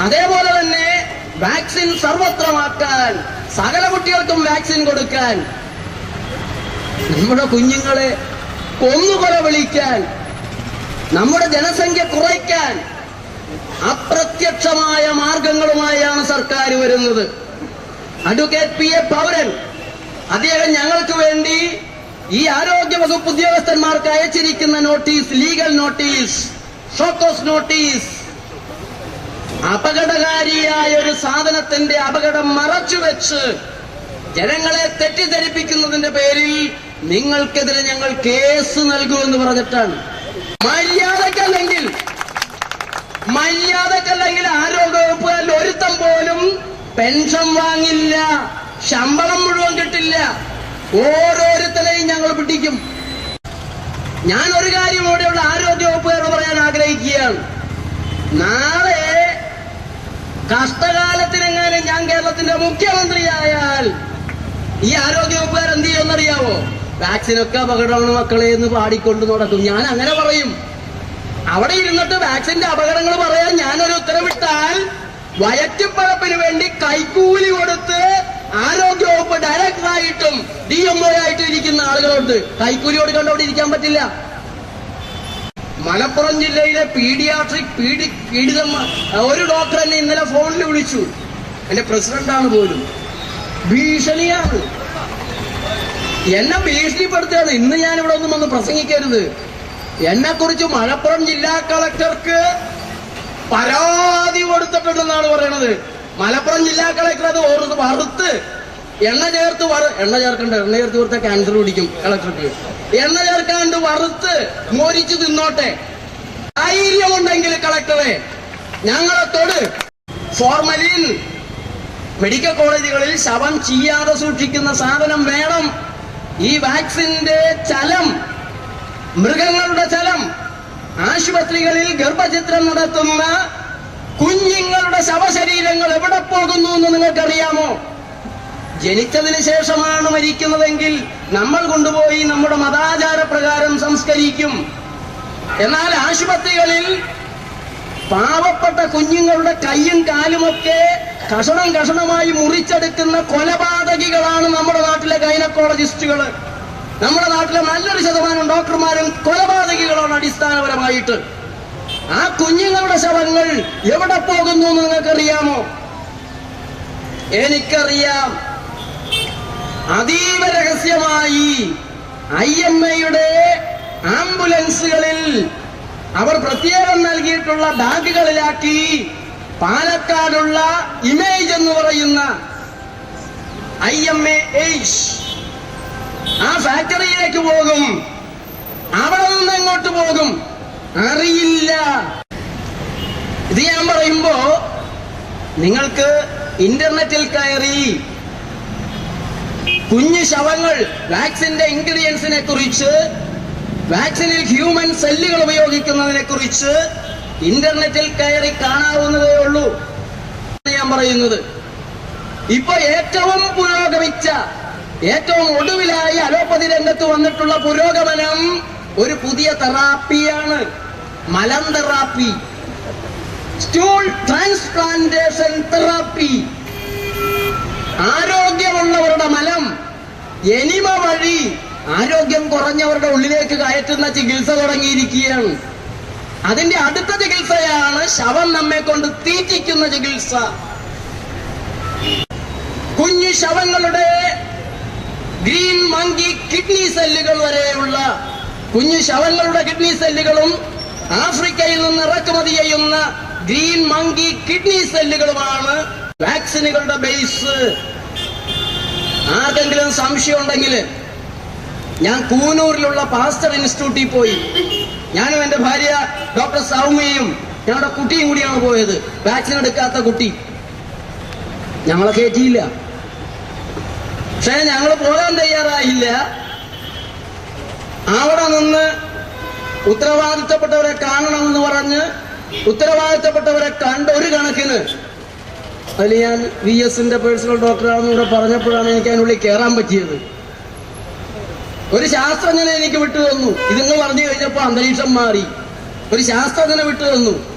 അതേപോലെ തന്നെ വാക്സിൻ സർവത്രമാക്കാൻ സകല കുട്ടികൾക്കും വാക്സിൻ കൊടുക്കാൻ നമ്മുടെ കുഞ്ഞുങ്ങളെ കൊന്നുകൊല വിളിക്കാൻ നമ്മുടെ ജനസംഖ്യ കുറയ്ക്കാൻ അപ്രത്യക്ഷമായ മാർഗങ്ങളുമായാണ് സർക്കാർ വരുന്നത്. അഡ്വക്കേറ്റ് പി എ പൗരൻ അദ്ദേഹം ഞങ്ങൾക്ക് വേണ്ടി ഈ ആരോഗ്യ വകുപ്പ് ഉദ്യോഗസ്ഥന്മാർക്ക് അയച്ചിരിക്കുന്ന notice legal notice show cause notice അപകടകാരിയായ ഒരു സാധനത്തിന്റെ അപകടം മറച്ചുവെച്ച് ജനങ്ങളെ തെറ്റിദ്ധരിപ്പിക്കുന്നതിന്റെ പേരിൽ നിങ്ങൾക്കെതിരെ ഞങ്ങൾ കേസ് നൽകുമെന്ന് പറഞ്ഞിട്ടാണ്. മര്യാദക്കല്ലെങ്കിൽ മര്യാദക്കല്ലെങ്കിൽ ആരോഗ്യവകുപ്പുകാരിൽ ഒരുത്തം പോലും പെൻഷൻ വാങ്ങില്ല ശമ്പളം മുഴുവൻ കിട്ടില്ല. ഓരോരുത്തരെയും ഞങ്ങൾ പിടിക്കും. ഞാൻ ഒരു കാര്യം ഇവിടെയുള്ള ആരോഗ്യവകുപ്പുകാരോട് പറയാൻ ആഗ്രഹിക്കുകയാണ്. നാളെ കഷ്ടകാലത്തിനെങ്ങാനും ഞാൻ കേരളത്തിന്റെ മുഖ്യമന്ത്രിയായാൽ ഈ ആരോഗ്യവകുപ്പുകാർ എന്ത് ചെയ്യുമെന്നറിയാവോ? വാക്സിനൊക്കെ അപകടമാണ് മക്കളെ എന്ന് പാടിക്കൊണ്ട് നടക്കും. ഞാൻ അങ്ങനെ പറയും. അവിടെ ഇരുന്നിട്ട് വാക്സിന്റെ അപകടങ്ങൾ പറയാൻ ഞാനൊരു ഉത്തരവിട്ടാൽ വയറ്റിപ്പഴപ്പിന് വേണ്ടി കൈക്കൂലി കൊടുത്ത് ആരോഗ്യവകുപ്പ് ഡയറക്ടറായിട്ടും ഡി എം ഒ ആയിട്ടും ഇരിക്കുന്ന ആളുകളോട് കൈക്കൂലി കൊടുക്കാണ്ട് അവിടെ ഇരിക്കാൻ പറ്റില്ല. മലപ്പുറം ജില്ലയിലെ പീഡിയാട്രിക് പീഡി പീഡിതന്മാർ ഒരു ഡോക്ടർ എന്നെ ഇന്നലെ ഫോണിൽ വിളിച്ചു. എന്റെ പ്രസിഡന്റാണ് പോലും. ഭീഷണിയാണ്. എന്നെ ഭീഷണിപ്പെടുത്തുകയാണ് ഇന്ന് ഞാൻ ഇവിടെ ഒന്നും വന്ന് പ്രസംഗിക്കരുത്. എന്നെ കുറിച്ച് മലപ്പുറം ജില്ലാ കളക്ടർക്ക് പരാതി കൊടുത്തിട്ടുണ്ടെന്നാണ് പറയണത്. മലപ്പുറം ജില്ലാ കളക്ടർ അത് ഓർത്ത് വറുത്ത് എണ്ണ ചേർത്ത് എണ്ണ ചേർക്കണ്ട എണ്ണ ചേർത്ത് കൊടുത്താൽ ക്യാൻസർ പിടിക്കും കളക്ടർക്ക് എണ്ണ ചേർക്കാണ്ട് വറുത്ത് മോരിച്ച് തിന്നോട്ടെ. ധൈര്യമുണ്ടെങ്കിൽ കളക്ടറെ ഞങ്ങളെ തൊട്. ഫോർമലിൻ. മെഡിക്കൽ കോളേജുകളിൽ ശവം ചെയ്യാതെ സൂക്ഷിക്കുന്ന സാധനം വേണം. ഈ വാക്സിന്റെ ചലം മൃഗങ്ങളുടെ ചലം. ആശുപത്രികളിൽ ഗർഭചിത്രം നടത്തുന്ന കുഞ്ഞുങ്ങളുടെ ശവശരീരങ്ങൾ എവിടെ പോകുന്നു എന്ന് നിങ്ങൾക്കറിയാമോ? ജനിച്ചതിന് ശേഷമാണ് മരിക്കുന്നതെങ്കിൽ നമ്മൾ കൊണ്ടുപോയി നമ്മുടെ മതാചാര പ്രകാരം സംസ്കരിക്കും. എന്നാൽ ആശുപത്രികളിൽ പാവപ്പെട്ട കുഞ്ഞുങ്ങളുടെ കൈയും കാലുമൊക്കെ കഷണം കഷണമായി മുറിച്ചെടുക്കുന്ന കൊലപാതകികളാണ് നമ്മുടെ നാട്ടിലെ ഗൈനക്കോളജിസ്റ്റുകൾ. നമ്മുടെ നാട്ടിലെ നല്ലൊരു ശതമാനം ഡോക്ടർമാരും കൊലപാതകികളാണ് അടിസ്ഥാനപരമായിട്ട്. ആ കുഞ്ഞുങ്ങളുടെ ശവങ്ങൾ എവിടെ പോകുന്നു എന്ന് നിങ്ങൾക്കറിയാമോ? എനിക്കറിയാം. അതീവ രഹസ്യമായി ഐ എം എയുടെ ആംബുലൻസുകളിൽ അവർ പ്രത്യേകം നൽകിയിട്ടുള്ള ബാഗുകളിലാക്കി പാലക്കാടുള്ള ഇമേജ് എന്ന് പറയുന്ന ഐ എം എ എയ്സ് ആ ഫാക്ടറിയിലേക്ക് പോകും. അവിടെ നിന്ന് എങ്ങോട്ട് പോകും? അറിയില്ല. ഇത് ഞാൻ പറയുമ്പോ നിങ്ങൾക്ക് ഇന്റർനെറ്റിൽ കയറി കുഞ്ഞു ശവങ്ങൾ വാക്സിന്റെ ഇൻഗ്രീഡിയൻസിനെ കുറിച്ച് വാക്സിനിൽ ഹ്യൂമൻ സെല്ലുകൾ ഉപയോഗിക്കുന്നതിനെ കുറിച്ച് ഇന്റർനെറ്റിൽ കയറി കാണാവുന്നതേ ഉള്ളൂ ഞാൻ പറയുന്നത്. ഇപ്പൊ ഏറ്റവും പുരോഗമിച്ച ഏറ്റവും ഒടുവിലായി അലോപ്പതി രംഗത്ത് വന്നിട്ടുള്ള പുരോഗമനം ഒരു പുതിയ തെറാപ്പിയാണ്. മലം തെറാപ്പി. Stool transplantation therapy. ആരോഗ്യമുള്ളവരുടെ മലം എനിമ വഴി ആരോഗ്യം കുറഞ്ഞവരുടെ ഉള്ളിലേക്ക് കയറ്റുന്ന ചികിത്സ തുടങ്ങിയിരിക്കുകയാണ്. അതിന്റെ അടുത്ത ചികിത്സയാണ് ശവം നമ്മെ കൊണ്ട് തീറ്റിക്കുന്ന ചികിത്സ. കുഞ്ഞു ശവങ്ങളുടെ ഗ്രീൻ മങ്കി കിഡ്നി സെല്ലുകൾ വരെയുള്ള കുഞ്ഞു ശവങ്ങളുടെ കിഡ്നി സെല്ലുകളും ആഫ്രിക്കയിൽ നിന്ന് ഇറക്കുമതി ചെയ്യുന്ന ഗ്രീൻ മങ്കി കിഡ്നി സെല്ലുകളുമാണ് വാക്സിനുകളുടെ ബേസ് ആർക്കെങ്കിലും സംശയം ഉണ്ടെങ്കിൽ ഞാൻ കൂനൂരിലുള്ള പാസ്റ്റർ ഇൻസ്റ്റിറ്റ്യൂട്ടിൽ പോയി. ഞാനും എന്റെ ഭാര്യ ഡോക്ടർ സൗമ്യയും ഞങ്ങളുടെ കുട്ടിയും കൂടിയാണ് പോയത്. വാക്സിൻ എടുക്കാത്ത കുട്ടി. ഞങ്ങളെ കയറ്റിയില്ല. പക്ഷേ ഞങ്ങൾ പോകാൻ തയ്യാറായില്ല. അവിടെ നിന്ന് ഉത്തരവാദിത്തപ്പെട്ടവരെ കാണണമെന്ന് പറഞ്ഞ് ഉത്തരവാദിത്തപ്പെട്ടവരെ കണ്ട ഒരു കണക്കിന് അതിൽ ഞാൻ വി എസിന്റെ പേഴ്സണൽ ഡോക്ടറാണെന്ന് ഇവിടെ പറഞ്ഞപ്പോഴാണ് എനിക്ക് അതിനുള്ളിൽ കയറാൻ പറ്റിയത്. ഒരു ശാസ്ത്രജ്ഞനെ എനിക്ക് വിട്ടു തന്നു ഇതെന്ന് പറഞ്ഞു കഴിഞ്ഞപ്പോൾ അന്തരീക്ഷം മാറി. ഒരു ശാസ്ത്രജ്ഞനെ വിട്ടു തന്നു